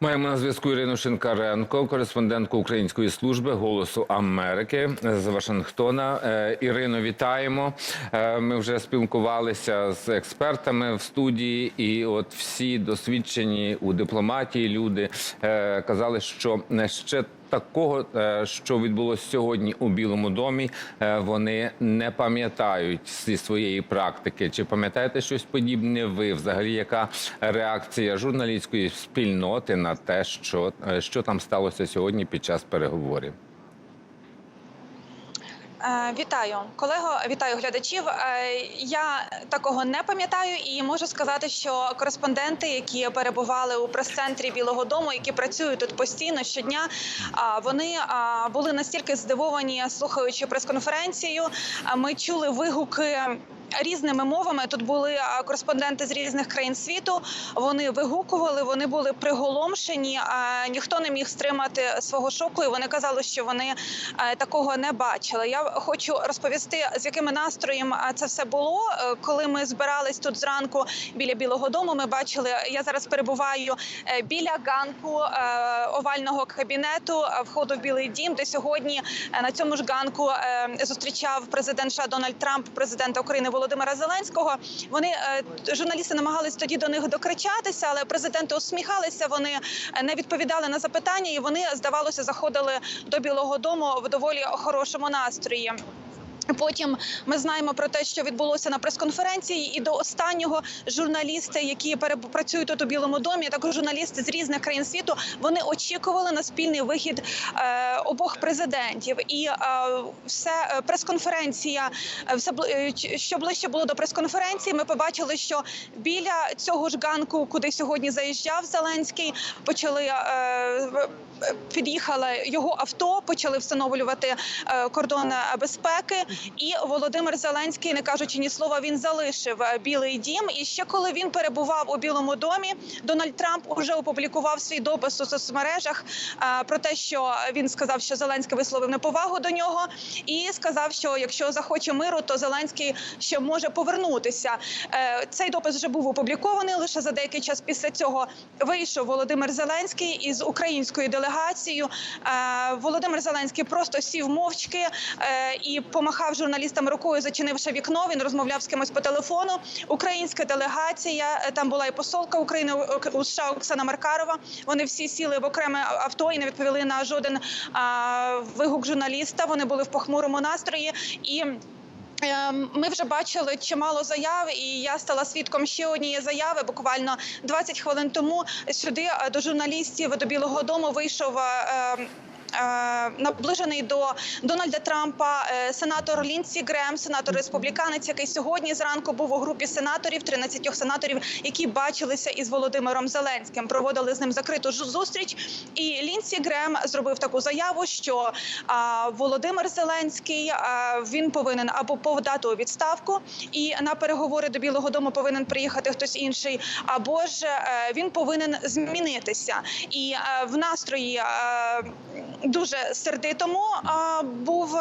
Маємо на зв'язку Ірину Шинкаренко, кореспондентку Української служби Голосу Америки з Вашингтона. Е, Ірино, вітаємо. Е, Ми вже спілкувалися з експертами в студії, і от всі досвідчені у дипломатії люди е, казали, що не ще. Такого, е, що відбулося сьогодні у Білому домі, е, вони не пам'ятають зі своєї практики. Чи пам'ятаєте щось подібне? Ви взагалі, яка реакція журналістської спільноти на те, що, е, що там сталося сьогодні під час переговорів? Е, Вітаю, колего, вітаю глядачів. Е, Я такого не пам'ятаю і можу сказати, що кореспонденти, які перебували у прес-центрі Білого Дому, які працюють тут постійно щодня, а, вони були настільки здивовані, слухаючи прес-конференцію. Ми чули вигуки. Різними мовами тут були кореспонденти з різних країн світу. Вони вигукували, вони були приголомшені. Ніхто не міг стримати свого шоку. І вони казали, що вони е, такого не бачили. Я хочу розповісти, з якими настроєм це все було. Е, Коли ми збирались тут зранку біля Білого Дому, ми бачили. Я зараз перебуваю е, біля ганку овального кабінету входу в Білий Дім, де сьогодні на цьому ж ганку зустрічав президент США Дональд Трамп, президента України Володимира Зеленського. Вони е, журналісти намагались тоді до них докричатися, але президенти усміхалися. Вони е, не відповідали на запитання, і вони здавалося заходили до Білого Дому в доволі хорошому настрої. Потім ми знаємо про те, що відбулося на прес-конференції, і до останнього журналісти, які працюють тут у Білому домі, також журналісти з різних країн світу, вони очікували на спільний вихід е, обох президентів. І е, все е, прес-конференція, все що ближче було до прес-конференції. Ми побачили, що біля цього ж ганку, куди сьогодні заїжджав Зеленський, почали е, його авто, почали встановлювати кордон безпеки. І Володимир Зеленський, не кажучи ні слова, він залишив е, Білий Дім. І ще коли він перебував у Білому домі, Дональд Трамп уже опублікував свій допис у соцмережах е, про те, що він сказав, що Зеленський висловив неповагу до нього, і сказав, що якщо захоче миру, то Зеленський ще може повернутися. Е, Цей допис вже був опублікований. Лише за деякий час після цього вийшов Володимир Зеленський із українською делегацією. Володимир Зеленський просто сів мовчки і помахав журналістам рукою, зачинивши вікно. Він розмовляв з кимось по телефону. Українська делегація е, там була і посолка України у- США Оксана Маркарова. Вони всі сіли в окреме авто і не відповіли на жоден а, вигук журналіста. Вони були в похмурому настрої і. Е, Ми вже бачили чимало заяв, і я стала свідком ще однієї заяви. Буквально 20 хвилин тому сюди е, до журналістів до Білого Дому вийшов. Е, е, Наближений до Дональда Трампа е, сенатор Лінсі Грем, сенатор республіканець, який сьогодні зранку був у групі сенаторів, 13 сенаторів, які бачилися із Володимиром Зеленським, проводили з ним закриту зустріч. І Лінсі Грем зробив таку заяву, що Володимир Зеленський він повинен або подати у відставку, і на переговори до Білого Дому повинен приїхати хтось інший, або ж е, він повинен змінитися. І е, в настрої е, дуже сердитому був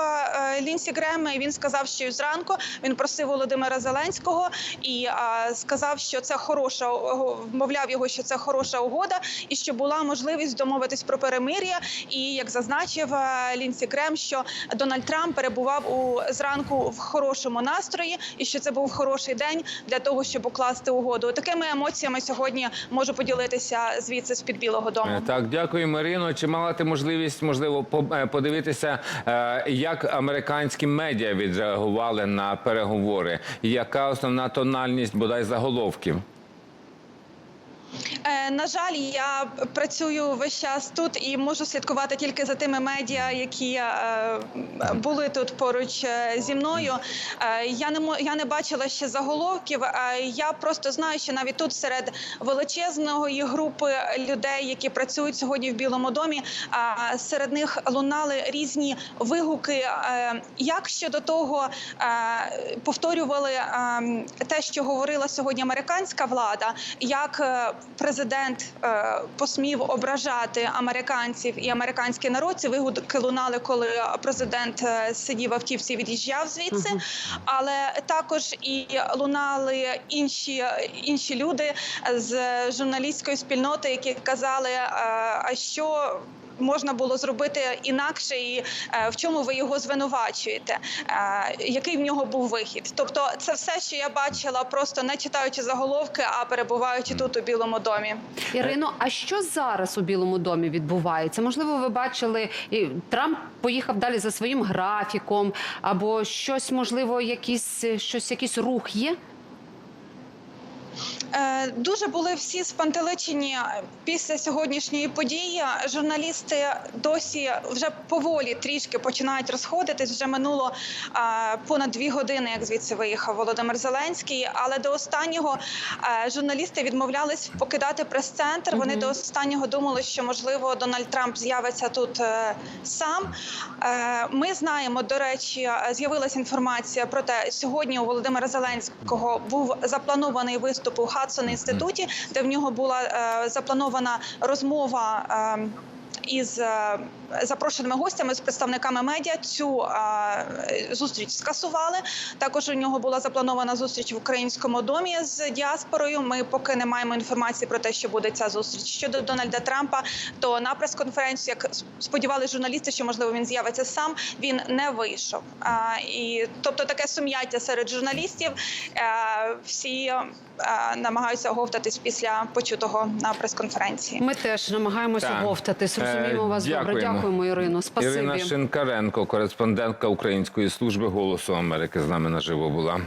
Лінсі Грем. І він сказав, що зранку він просив Володимира Зеленського і сказав, що це хороша вмовляв його, що це хороша угода, і що була можливість домовитись про перемир'я. І як зазначив е, Лінсі Грем, що Дональд Трамп перебував у зранку в хорошому настрої, і що це був хороший день для того, щоб укласти угоду. Такими емоціями сьогодні можу поділитися звідси з під Білого Дому. Е, Так, дякую, Марино. Чи мала ти можливість, можливо, по- е, подивитися, е, як американські медіа відреагували на переговори? Яка основна тональність бодай заголовків? Е, на жаль, я працюю весь час тут і можу слідкувати тільки за тими медіа, які е, були тут поруч е, зі мною. Я не я не бачила ще заголовків. я просто знаю, що навіть тут серед величезної групи людей, які працюють сьогодні в Білому домі, серед них лунали різні вигуки. Як щодо того повторювали е, те, що говорила сьогодні американська влада, як президент президент е, посмів ображати американців і американський народ. Ці вигуки лунали, коли президент е, сидів в автівці, і від'їжджав звідси. Але також і лунали інші, інші люди з журналістської спільноти, які казали, е, а що. Можна було зробити інакше, і е, в чому ви його звинувачуєте? Е, який в нього був вихід? Тобто, це все, що я бачила, просто не читаючи заголовки, а перебуваючи тут у Білому домі. Ірино, а що зараз у Білому домі відбувається? Можливо, ви бачили, і Трамп поїхав далі за своїм графіком, або щось, можливо, якийсь щось, якийсь рух є? Е, Дуже були всі спантеличені після сьогоднішньої події. Журналісти досі вже поволі трішки починають розходитись. Вже минуло е, понад дві години, як звідси виїхав Володимир Зеленський. Але до останнього е, журналісти відмовлялись покидати прес-центр. Вони до останнього думали, що можливо Дональд Трамп з'явиться тут сам. Ми знаємо, до речі, з'явилася інформація про те, сьогодні у Володимира Зеленського був запланований виступ у Хадсон інституті, де в нього була е, запланована розмова. е, Із е, запрошеними гостями з представниками медіа цю е, зустріч скасували. Також у нього була запланована зустріч в українському домі з діаспорою. Ми поки не маємо інформації про те, що буде ця зустріч. Щодо Дональда Трампа, то на прес-конференцію, як сподівалися журналісти, що можливо він з'явиться сам, він не вийшов. А, і тобто таке сум'яття серед журналістів. Е, всі е, намагаються оговтатись після почутого на прес-конференції. Ми теж намагаємося Так. говтатись. Розуміємо Е, вас добре. дякуємо. Дякуємо, Ірино. Спасибі. Ірина Шинкаренко, кореспондентка Української служби Голосу Америки, з нами наживо була.